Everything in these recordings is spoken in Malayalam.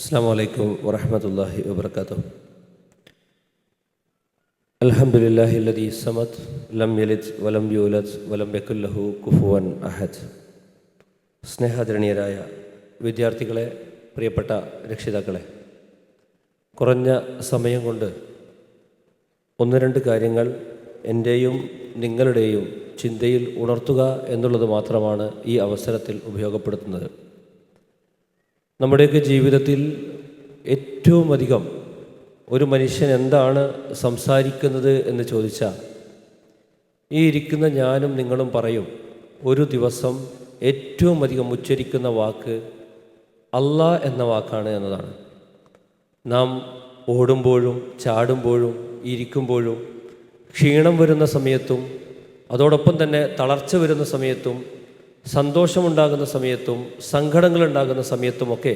അസ്സാം വലൈക്കും വറഹമത്തല്ലാഹി വാബർക്കാത്തു അലഹമുല്ലാഹി അല്ലദി സമത് ലം യലിദ് വലം യൂലദ് വലം യക്കുല്ലഹു കുഫുവൻ അഹദ്. സ്നേഹാദരണീയരായ വിദ്യാർത്ഥികളെ പ്രിയപ്പെട്ട രക്ഷിതാക്കളെ കുറഞ്ഞ സമയം കൊണ്ട് ഒന്ന് രണ്ട് കാര്യങ്ങൾ എന്റെയും നിങ്ങളുടെയും ചിന്തയിൽ ഉണർത്തുക എന്നുള്ളത് മാത്രമാണ് ഈ അവസരത്തിൽ ഉപയോഗപ്പെടുത്തുന്നത്. നമ്മുടെയൊക്കെ ജീവിതത്തിൽ ഏറ്റവും അധികം ഒരു മനുഷ്യൻ എന്താണ് സംസാരിക്കുന്നത് എന്ന് ചോദിച്ചാൽ ഈ ഇരിക്കുന്ന ഞാനും നിങ്ങളും പറയും ഒരു ദിവസം ഏറ്റവും അധികം ഉച്ചരിക്കുന്ന വാക്ക് അല്ല എന്ന വാക്കാണ് എന്നതാണ്. നാം ഓടുമ്പോഴും ചാടുമ്പോഴും ഇരിക്കുമ്പോഴും ക്ഷീണം വരുന്ന സമയത്തും അതോടൊപ്പം തന്നെ തളർച്ച വരുന്ന സമയത്തും സന്തോഷമുണ്ടാകുന്ന സമയത്തും സങ്കടങ്ങളുണ്ടാകുന്ന സമയത്തുമൊക്കെ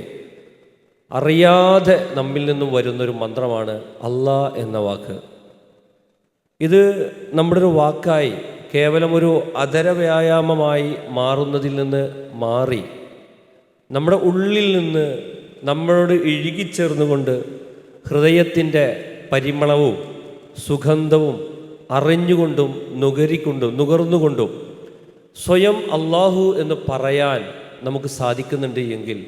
അറിയാതെ നമ്മിൽ നിന്നും വരുന്നൊരു മന്ത്രമാണ് അല്ലാ എന്ന വാക്ക്. ഇത് നമ്മുടെ ഒരു വാക്കായി കേവലം ഒരു വ്യായാമമായി മാറുന്നതിൽ നിന്ന് മാറി നമ്മുടെ ഉള്ളിൽ നിന്ന് നമ്മളോട് ഇഴുകിച്ചേർന്നുകൊണ്ട് ഹൃദയത്തിന്റെ പരിമളവും സുഗന്ധവും അറിഞ്ഞുകൊണ്ടും നുകരിക്കൊണ്ടും നുകർന്നുകൊണ്ടും സ്വയം അള്ളാഹു എന്ന് പറയാൻ നമുക്ക് സാധിക്കുന്നുണ്ട് എങ്കിൽ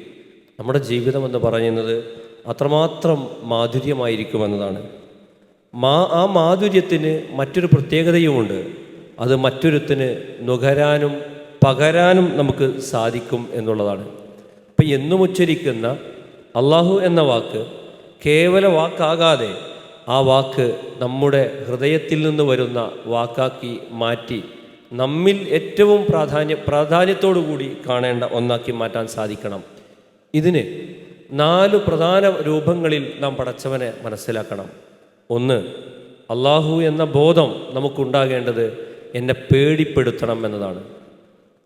നമ്മുടെ ജീവിതം എന്ന് പറയുന്നത് അത്രമാത്രം മാധുര്യമായിരിക്കുമെന്നതാണ്. മാ ആ മാധുര്യത്തിന് മറ്റൊരു പ്രത്യേകതയുമുണ്ട്. അത് മറ്റൊരുത്തിന് നുകരാനും പകരാനും നമുക്ക് സാധിക്കും എന്നുള്ളതാണ്. അപ്പം എന്നും ഉച്ചരിക്കുന്ന അള്ളാഹു എന്ന വാക്ക് കേവല വാക്കാകാതെ ആ വാക്ക് നമ്മുടെ ഹൃദയത്തിൽ നിന്ന് വരുന്ന വാക്കാക്കി മാറ്റി നമ്മിൽ ഏറ്റവും പ്രാധാന്യ പ്രാധാന്യത്തോടു കൂടി കാണേണ്ട ഒന്നാക്കി മാറ്റാൻ സാധിക്കണം. ഇതിന് നാല് പ്രധാന രൂപങ്ങളിൽ നാം പടച്ചവനെ മനസ്സിലാക്കണം. ഒന്ന് അള്ളാഹു എന്ന ബോധം നമുക്കുണ്ടാകേണ്ടത് എന്നെ പേടിപ്പെടുത്തണം എന്നതാണ്.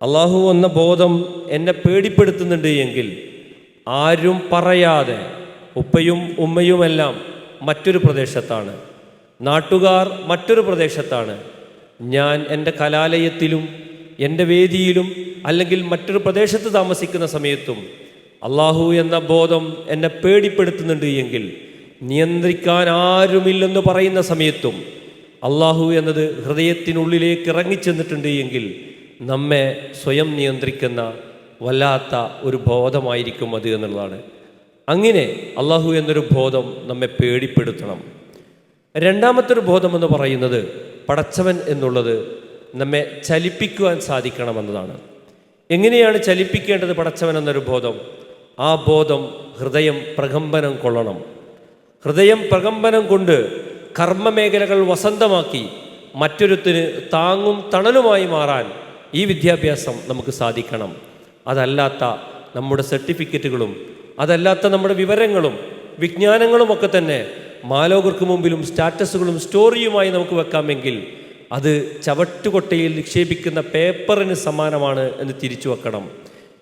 അള്ളാഹു എന്ന ബോധം എന്നെ പേടിപ്പെടുത്തുന്നുണ്ട് എങ്കിൽ ആരും പറയാതെ ഉപ്പയും ഉമ്മയുമെല്ലാം മറ്റൊരു പ്രദേശത്താണ്. നാട്ടുകാർ മറ്റൊരു പ്രദേശത്താണ്. ഞാൻ എന്റെ കലാലയത്തിലും എന്റെ വേദിയിലും അല്ലെങ്കിൽ മറ്റൊരു പ്രദേശത്ത് താമസിക്കുന്ന സമയത്തും അള്ളാഹു എന്ന ബോധം എന്നെ പേടിപ്പെടുത്തുന്നുണ്ട് എങ്കിൽ നിയന്ത്രിക്കാൻ ആരുമില്ലെന്ന് പറയുന്ന സമയത്തും അള്ളാഹു എന്നത് ഹൃദയത്തിനുള്ളിലേക്ക് ഇറങ്ങിച്ചെന്നിട്ടുണ്ട് എങ്കിൽ നമ്മെ സ്വയം നിയന്ത്രിക്കുന്ന വല്ലാത്ത ഒരു ബോധമായിരിക്കും അത് എന്നുള്ളതാണ്. അങ്ങനെ അള്ളാഹു എന്നൊരു ബോധം നമ്മെ പേടിപ്പെടുത്തണം. രണ്ടാമത്തെ ഒരു പറയുന്നത് പടച്ചവൻ എന്നുള്ളത് നമ്മെ ചലിപ്പിക്കുവാൻ സാധിക്കണമെന്നതാണ്. എങ്ങനെയാണ് ചലിപ്പിക്കേണ്ടത് പടച്ചവൻ എന്നൊരു ബോധം? ആ ബോധം ഹൃദയം പ്രകമ്പനം കൊള്ളണം. ഹൃദയം പ്രകമ്പനം കൊണ്ട് കർമ്മമേഖലകൾ വസന്തമാക്കി മറ്റൊരുത്തിന് താങ്ങും തണലുമായി മാറാൻ ഈ വിദ്യാഭ്യാസം നമുക്ക് സാധിക്കണം. അതല്ലാത്ത നമ്മുടെ സർട്ടിഫിക്കറ്റുകളും അതല്ലാത്ത നമ്മുടെ വിവരങ്ങളും വിജ്ഞാനങ്ങളുമൊക്കെ തന്നെ മാലോകർക്ക് മുമ്പിലും സ്റ്റാറ്റസുകളും സ്റ്റോറിയുമായി നമുക്ക് വെക്കാമെങ്കിൽ അത് ചവട്ടുകൊട്ടയിൽ നിക്ഷേപിക്കുന്ന പേപ്പറിന് സമാനമാണ് എന്ന് തിരിച്ചു വെക്കണം.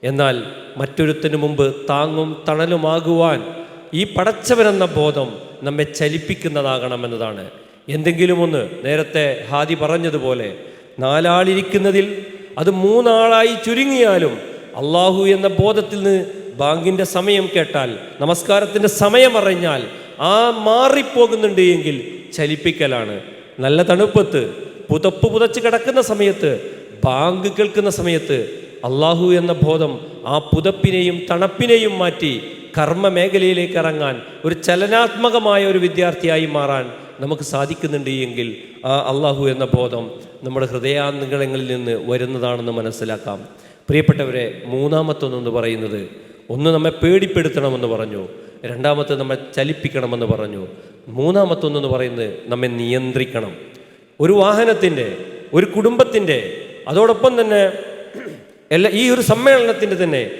എന്നാൽ മറ്റൊരുത്തിന് മുമ്പ് താങ്ങും തണലുമാകുവാൻ ഈ പടച്ചവനെന്ന ബോധം നമ്മെ ചലിപ്പിക്കുന്നതാകണമെന്നതാണ്. എന്തെങ്കിലും ഒന്ന് നേരത്തെ ഹാദി പറഞ്ഞതുപോലെ നാലാളിരിക്കുന്നതിൽ അത് മൂന്നാളായി ചുരുങ്ങിയാലും അള്ളാഹു എന്ന ബോധത്തിൽ നിന്ന് ബാങ്കിന്റെ സമയം കേട്ടാൽ നമസ്കാരത്തിന്റെ സമയം അറിഞ്ഞാൽ ആ മാറിപ്പോകുന്നുണ്ട് എങ്കിൽ ചലിപ്പിക്കലാണ്. നല്ല തണുപ്പത്ത് പുതപ്പ് പുതച്ച് കിടക്കുന്ന സമയത്ത് ബാങ്ക് കേൾക്കുന്ന സമയത്ത് അള്ളാഹു എന്ന ബോധം ആ പുതപ്പിനെയും തണുപ്പിനെയും മാറ്റി കർമ്മ മേഖലയിലേക്ക് ഇറങ്ങാൻ ഒരു ചലനാത്മകമായ ഒരു വിദ്യാർത്ഥിയായി മാറാൻ നമുക്ക് സാധിക്കുന്നുണ്ട് എങ്കിൽ ആ അള്ളാഹു എന്ന ബോധം നമ്മുടെ ഹൃദയാന്തങ്ങളിൽ നിന്ന് വരുന്നതാണെന്ന് മനസ്സിലാക്കാം. പ്രിയപ്പെട്ടവരെ മൂന്നാമത്തൊന്നെന്ന് പറയുന്നത് ഒന്ന് നമ്മെ പേടിപ്പെടുത്തണമെന്ന് പറഞ്ഞു. രണ്ടാമത്തെ നമ്മെ ചലിപ്പിക്കണമെന്ന് പറഞ്ഞു. മൂന്നാമത്തൊന്നെന്ന് പറയുന്നത് നമ്മെ നിയന്ത്രിക്കണം. ഒരു വാഹനത്തിന്റെ ഒരു കുടുംബത്തിന്റെ അതോടൊപ്പം തന്നെ എല്ലാ ഈ ഒരു സമ്മേളനത്തിന്റെ തന്നെ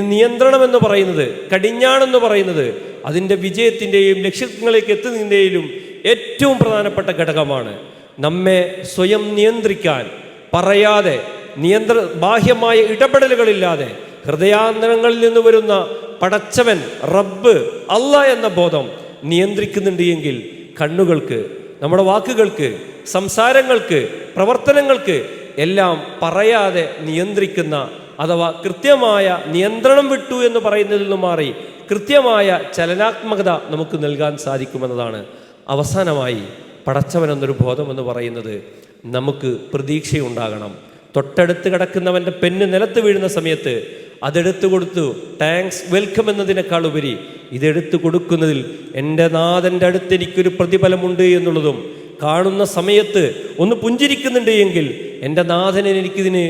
നിയന്ത്രണം എന്ന് പറയുന്നത് കടിഞ്ഞാണെന്ന് പറയുന്നത് അതിന്റെ വിജയത്തിന്റെയും ലക്ഷ്യങ്ങളിലേക്ക് എത്തുന്നതിന്റെയും ഏറ്റവും പ്രധാനപ്പെട്ട ഘടകമാണ് നമ്മെ സ്വയം നിയന്ത്രിക്കാൻ പറയാതെ നിയന്ത്ര ബാഹ്യമായ ഇടപെടലുകളില്ലാതെ ഹൃദയാന്തരങ്ങളിൽ നിന്ന് വരുന്ന പടച്ചവൻ റബ്ബ് അല്ല എന്ന ബോധം നിയന്ത്രിക്കുന്നുണ്ട് എങ്കിൽ കണ്ണുകൾക്ക് നമ്മുടെ വാക്കുകൾക്ക് സംസാരങ്ങൾക്ക് പ്രവർത്തനങ്ങൾക്ക് എല്ലാം പറയാതെ നിയന്ത്രിക്കുന്ന അഥവാ കൃത്യമായ നിയന്ത്രണം വിട്ടു എന്ന് പറയുന്നതിൽ നിന്നും മാറി കൃത്യമായ ചലനാത്മകത നമുക്ക് നൽകാൻ സാധിക്കുമെന്നതാണ് അവസാനമായി പടച്ചവൻ എന്നൊരു ബോധം എന്ന് പറയുന്നത് നമുക്ക് പ്രതീക്ഷയുണ്ടാകണം. തൊട്ടടുത്ത് കിടക്കുന്നവന്റെ പെണ്ണ് നിലത്ത് വീഴുന്ന സമയത്ത് അതെടുത്തു കൊടുത്തു. താങ്ക്സ് വെൽക്കം എന്നതിനേക്കാൾ ഉപരി ഇതെടുത്തു കൊടുക്കുന്നതിൽ എന്റെ നാഥന്റെ അടുത്ത് എനിക്കൊരു പ്രതിഫലമുണ്ട് എന്നുള്ളതും കാണുന്ന സമയത്ത് ഒന്ന് പുഞ്ചിരിക്കുന്നുണ്ട് എങ്കിൽ എന്റെ നാഥന് എനിക്കിതിന്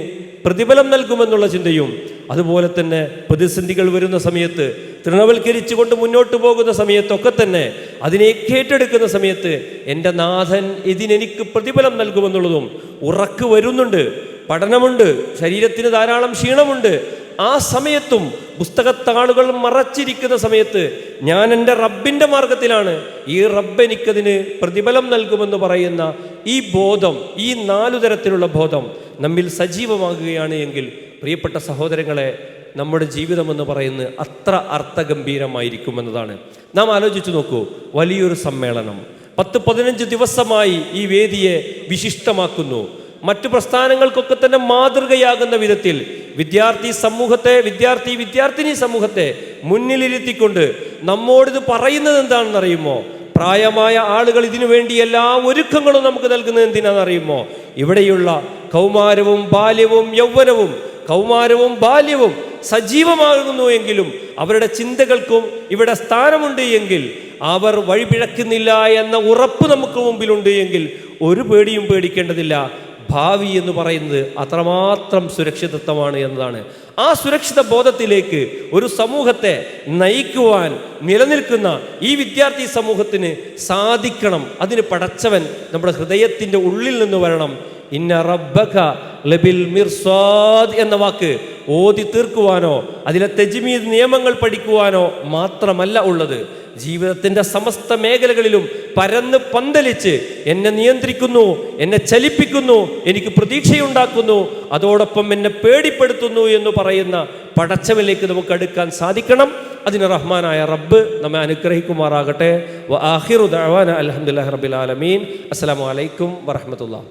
പ്രതിഫലം നൽകുമെന്നുള്ള ചിന്തയും അതുപോലെ തന്നെ പ്രതിസന്ധികൾ വരുന്ന സമയത്ത് തൃണവൽക്കരിച്ചുകൊണ്ട് മുന്നോട്ട് പോകുന്ന സമയത്തൊക്കെ തന്നെ അതിനെ ഏറ്റെടുക്കുന്ന സമയത്ത് എന്റെ നാഥൻ ഇതിനെനിക്ക് പ്രതിഫലം നൽകുമെന്നുള്ളതും ഉറക്ക് വരുന്നുണ്ട് പഠനമുണ്ട് ശരീരത്തിന് ധാരാളം ക്ഷീണമുണ്ട് ആ സമയത്തും പുസ്തകത്താളുകൾ മറച്ചിരിക്കുന്ന സമയത്ത് ഞാൻ എന്റെ റബ്ബിന്റെ മാർഗത്തിലാണ്. ഈ റബ്ബ് എനിക്കതിന് പ്രതിഫലം നൽകുമെന്ന് പറയുന്ന ഈ ബോധം ഈ നാലു തരത്തിലുള്ള ബോധം നമ്മിൽ സജീവമാകുകയാണ് എങ്കിൽ പ്രിയപ്പെട്ട സഹോദരങ്ങളെ നമ്മുടെ ജീവിതം എന്ന് പറയുന്നത് അത്ര അർത്ഥഗംഭീരമായിരിക്കുമെന്നതാണ്. നാം ആലോചിച്ചു നോക്കൂ വലിയൊരു സമ്മേളനം. പത്ത് പതിനഞ്ച് ദിവസമായി ഈ വേദിയെ വിശിഷ്ടമാക്കുന്നു. മറ്റു പ്രസ്ഥാനങ്ങൾക്കൊക്കെ തന്നെ മാതൃകയാകുന്ന വിധത്തിൽ വിദ്യാർത്ഥി സമൂഹത്തെ വിദ്യാർത്ഥി വിദ്യാർത്ഥിനി സമൂഹത്തെ മുന്നിലിരുത്തിക്കൊണ്ട് നമ്മോടിത് പറയുന്നത് എന്താണെന്ന് അറിയുമോ? പ്രായമായ ആളുകൾ ഇതിനു വേണ്ടി എല്ലാ ഒരുക്കങ്ങളും നമുക്ക് നൽകുന്നത് എന്തിനാണെന്നറിയുമോ ഇവിടെയുള്ള കൗമാരവും ബാല്യവും യൗവനവും കൗമാരവും ബാല്യവും സജീവമാകുന്നു എങ്കിലും അവരുടെ ചിന്തകൾക്കും ഇവിടെ സ്ഥാനമുണ്ട് എങ്കിൽ അവർ വഴിപിഴക്കുന്നില്ല എന്ന ഉറപ്പ് നമുക്ക് മുമ്പിലുണ്ട് എങ്കിൽ ഒരു പേടിയും പേടിക്കേണ്ടതില്ല. ഭാവി എന്ന് പറയുന്നത് അത്രമാത്രം സുരക്ഷിതത്വമാണ് എന്നതാണ്. ആ സുരക്ഷിത ബോധത്തിലേക്ക് ഒരു സമൂഹത്തെ നയിക്കുവാൻ നിലനിൽക്കുന്ന ഈ വിദ്യാർത്ഥി സമൂഹത്തിന് സാധിക്കണം. അതിന് പടച്ചവൻ നമ്മുടെ ഹൃദയത്തിന്റെ ഉള്ളിൽ നിന്ന് വരണം. ഇന്ന റബ്ബക ലബിൽ മിർസാദ് എന്ന വാക്ക് ഓതി തീർക്കുവാനോ അതിലെ തെജ്മീദ് നിയമങ്ങൾ പഠിക്കുവാനോ മാത്രമല്ല ഉള്ളത്. ജീവിതത്തിന്റെ സമസ്ത മേഖലകളിലും പരന്ന് പന്തലിച്ച് എന്നെ നിയന്ത്രിക്കുന്നു എന്നെ ചലിപ്പിക്കുന്നു എനിക്ക് പ്രതീക്ഷയുണ്ടാക്കുന്നു അതോടൊപ്പം എന്നെ പേടിപ്പെടുത്തുന്നു എന്ന് പറയുന്ന പടച്ചവിലേക്ക് നമുക്ക് അടുക്കാൻ സാധിക്കണം. അതിന് റഹ്മാനായ റബ്ബ് നമ്മെ അനുഗ്രഹിക്കുമാറാകട്ടെ. വ ആഹിറു അൽഹംദുലില്ലാഹി റബ്ബിൽ ആലമീൻ. അസ്സലാമു അലൈക്കും വറഹ്മത്തുള്ളാഹി.